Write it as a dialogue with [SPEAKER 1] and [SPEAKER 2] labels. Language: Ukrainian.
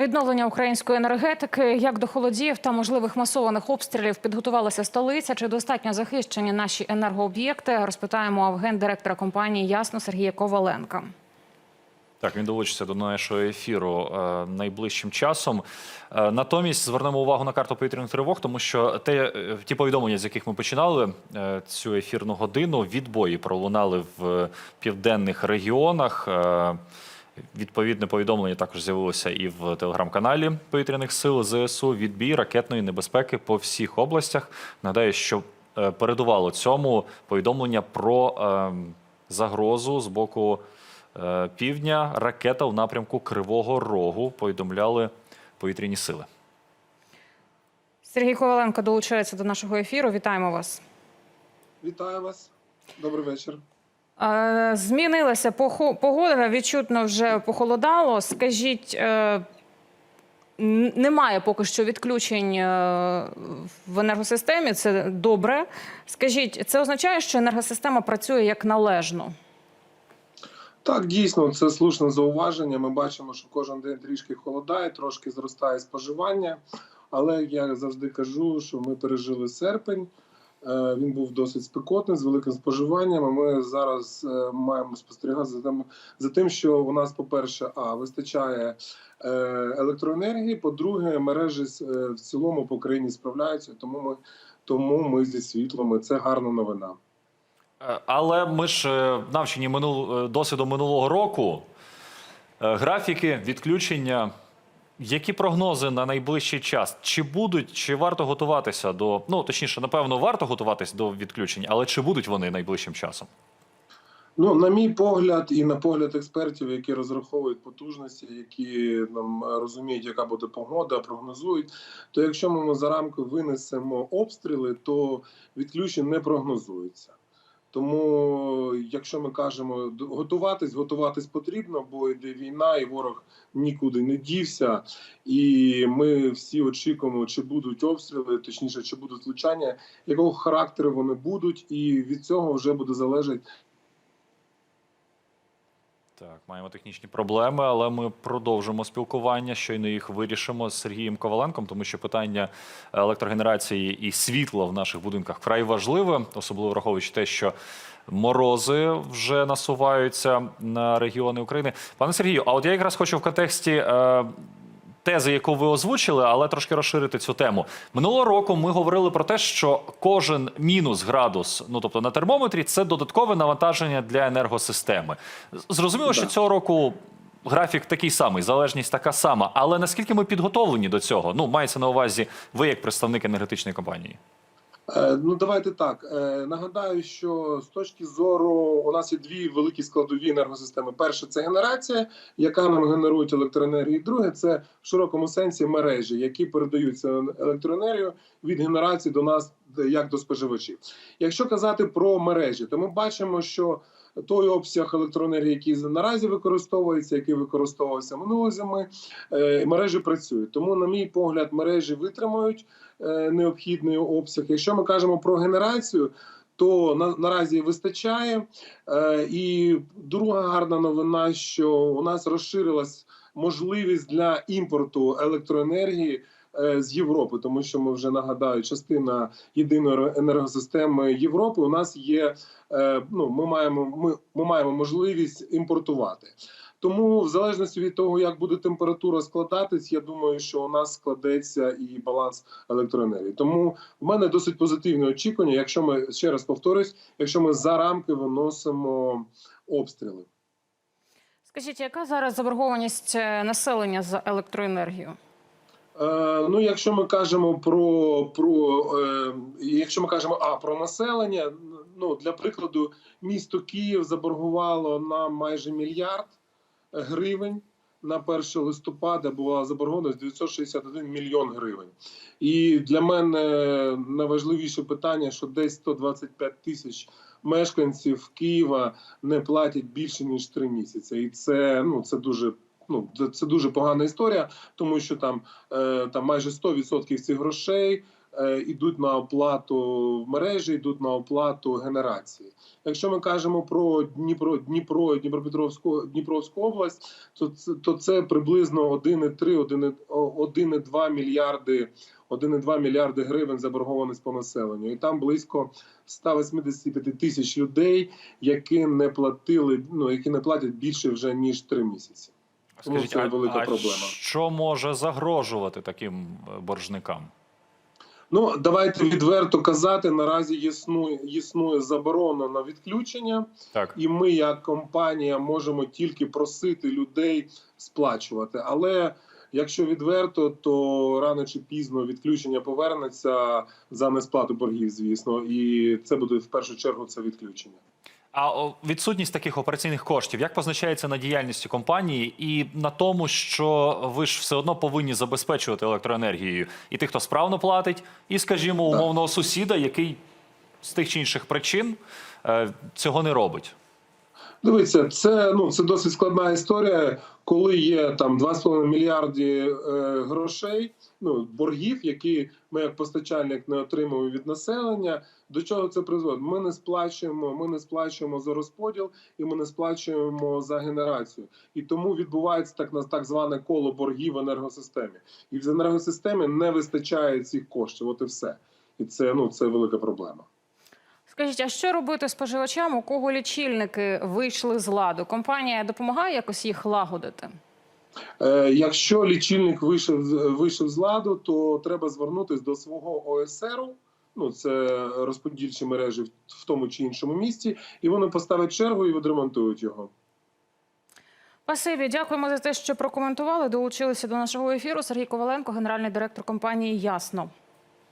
[SPEAKER 1] Відновлення української енергетики, як до холодів та можливих масованих обстрілів підготувалася столиця. Чи достатньо захищені наші енергооб'єкти? Розпитаємо в гендиректора компанії Ясно Сергія Коваленка.
[SPEAKER 2] Так, він долучиться до нашого ефіру е, найближчим часом. Е, натомість звернемо увагу на карту повітряних тривог, тому що те, е, ті повідомлення, з яких ми починали цю ефірну годину, відбої пролунали в південних регіонах. Відповідне повідомлення також з'явилося і в телеграм-каналі повітряних сил ЗСУ. Відбій ракетної небезпеки по всіх областях. Нагадаю, що е, передувало цьому повідомлення про е, загрозу з боку е, півдня. Ракета в напрямку Кривого Рогу. Повідомляли повітряні сили.
[SPEAKER 1] Сергій Коваленко долучається до нашого ефіру. Вітаємо вас.
[SPEAKER 3] Вітаю вас. Добрий вечір.
[SPEAKER 1] Змінилася погода, відчутно вже похолодало. Скажіть, е, немає поки що відключень е, в енергосистемі. Це добре. Скажіть, це означає, що енергосистема працює як належно?
[SPEAKER 3] Так, дійсно, це слушне зауваження. Ми бачимо, що кожен день трішки холодає, трошки зростає споживання. Але я завжди кажу, що ми пережили серпень. Е, Він був досить спекотний з великим споживанням. Ми зараз е, маємо спостерігати за тим, за тим, що у нас, по-перше, а вистачає е, електроенергії. По-друге, мережі в цілому по країні справляються, тому ми тому ми зі світлом. Це гарна новина.
[SPEAKER 2] Але ми ж навчені минул, досвідом минулого року. Графіки, відключення. Які прогнози на найближчий час? Чи будуть, чи варто готуватися до ну точніше, напевно, варто готуватись до відключень, але чи будуть вони найближчим часом?
[SPEAKER 3] Ну, на мій погляд, і на погляд експертів, які розраховують потужності, які нам розуміють, яка буде погода, прогнозують. То якщо ми за рамки винесемо обстріли, то відключень не прогнозується. Тому, якщо ми кажемо готуватись, готуватись потрібно, бо йде війна, і ворог нікуди не дівся. І ми всі очікуємо, чи будуть обстріли, точніше, чи будуть влучання, якого характеру вони будуть, і від цього вже буде залежати
[SPEAKER 2] Так, маємо технічні проблеми, але ми продовжимо спілкування. Щойно їх вирішимо з Сергієм Коваленком, тому що питання електрогенерації і світла в наших будинках вкрай важливе, особливо враховуючи те, що морози вже насуваються на регіони України. Пане Сергію, а от я якраз хочу в контексті. Е, Тези, яку ви озвучили, але трошки розширити цю тему. Минулого року ми говорили про те, що кожен мінус градус, ну тобто на термометрі, це додаткове навантаження для енергосистеми. Зрозуміло, що цього року графік такий самий, залежність така сама. Але наскільки ми підготовлені до цього? Ну, мається на увазі ви як представник енергетичної компанії.
[SPEAKER 3] Е, Ну, давайте так. Е, Нагадаю, що з точки зору у нас є дві великі складові енергосистеми. перша це генерація, яка нам генерує електроенергію. Друге це в широкому сенсі мережі, які передаються електроенергію від генерації до нас як до споживачів. Якщо казати про мережі, то ми бачимо, що той обсяг електроенергії, який наразі використовується, який використовувався минулої зими, е, мережі працюють. Тому, на мій погляд, мережі витримують е, необхідний обсяг. Якщо ми кажемо про генерацію, то на, наразі вистачає. Е, і друга гарна новина, що у нас розширилась можливість для імпорту електроенергії. Е, З Європи, тому що ми вже нагадаю, частина єдиної енергосистеми Європи у нас є. е, Ну, ми маємо ми, ми маємо можливість імпортувати. Тому, в залежності від того, як буде температура складатись, я думаю, що у нас складеться і баланс електроенергії. Тому в мене досить позитивне очікування. Якщо ми ще раз повторюсь, якщо ми за рамки виносимо обстріли.
[SPEAKER 1] Скажіть, яка зараз заборгованість е, населення за електроенергію?
[SPEAKER 3] Е, ну, якщо ми кажемо про, про е, якщо ми кажемо а про населення, ну для прикладу, місто Київ заборгувало нам майже мільярд гривень. На 1 листопада була заборгованість 961 мільйон гривень. І для мене найважливіше питання, що десь 125 тисяч мешканців Києва не платять більше ніж 3 місяці. І це ну це дуже. Ну, це- дуже погана історія, тому що там, е, там майже 100% цих грошей е, йдуть на оплату мережі, йдуть на оплату генерації. Якщо ми кажемо про Дніпро, Дніпро, Дніпропетровську Дніпровську область, то це, то це приблизно 1,3, 1,2 1,2 мільярди 1,2 мільярди гривень заборгованість по населенню, і там близько 185 тисяч людей, які не платили, ну які не платять більше вже ніж три місяці. Тому це велика
[SPEAKER 2] а
[SPEAKER 3] проблема.
[SPEAKER 2] що може загрожувати таким е, боржникам?
[SPEAKER 3] Ну давайте відверто казати. Наразі існує існує заборона на відключення,
[SPEAKER 2] Так.
[SPEAKER 3] і ми, як компанія, можемо тільки просити людей сплачувати. Але якщо відверто, то рано чи пізно відключення повернеться за несплату боргів, звісно, і це буде в першу чергу це відключення.
[SPEAKER 2] А відсутність таких операційних коштів як позначається на діяльності компанії і на тому, що ви ж все одно повинні забезпечувати електроенергією і тих, хто справно платить, і, скажімо, умовного сусіда, який з тих чи інших причин е, цього не робить.
[SPEAKER 3] Дивіться, це ну це досить складна історія, коли є там 2,5 мільярди е, грошей, ну боргів, які ми як постачальник не отримуємо від населення. До чого це призводить? Ми не сплачуємо, ми не сплачуємо за розподіл і ми не сплачуємо за генерацію. І тому відбувається так на так зване коло боргів в енергосистемі. І в енергосистемі не вистачає цих коштів. От і все. І це ну це велика проблема.
[SPEAKER 1] Скажіть, а що робити споживачам, у кого лічильники вийшли з ладу? Компанія допомагає якось їх лагодити?
[SPEAKER 3] Е, Якщо лічильник вийшов вийшов з ладу, то треба звернутися до свого ОСРу. Ну це розподільчі мережі в- тому чи іншому місті, і вони поставлять чергу і відремонтують його.
[SPEAKER 1] Спасибі, дякуємо за те, що прокоментували. Долучилися до нашого ефіру. Сергій Коваленко, генеральний директор компанії Ясно.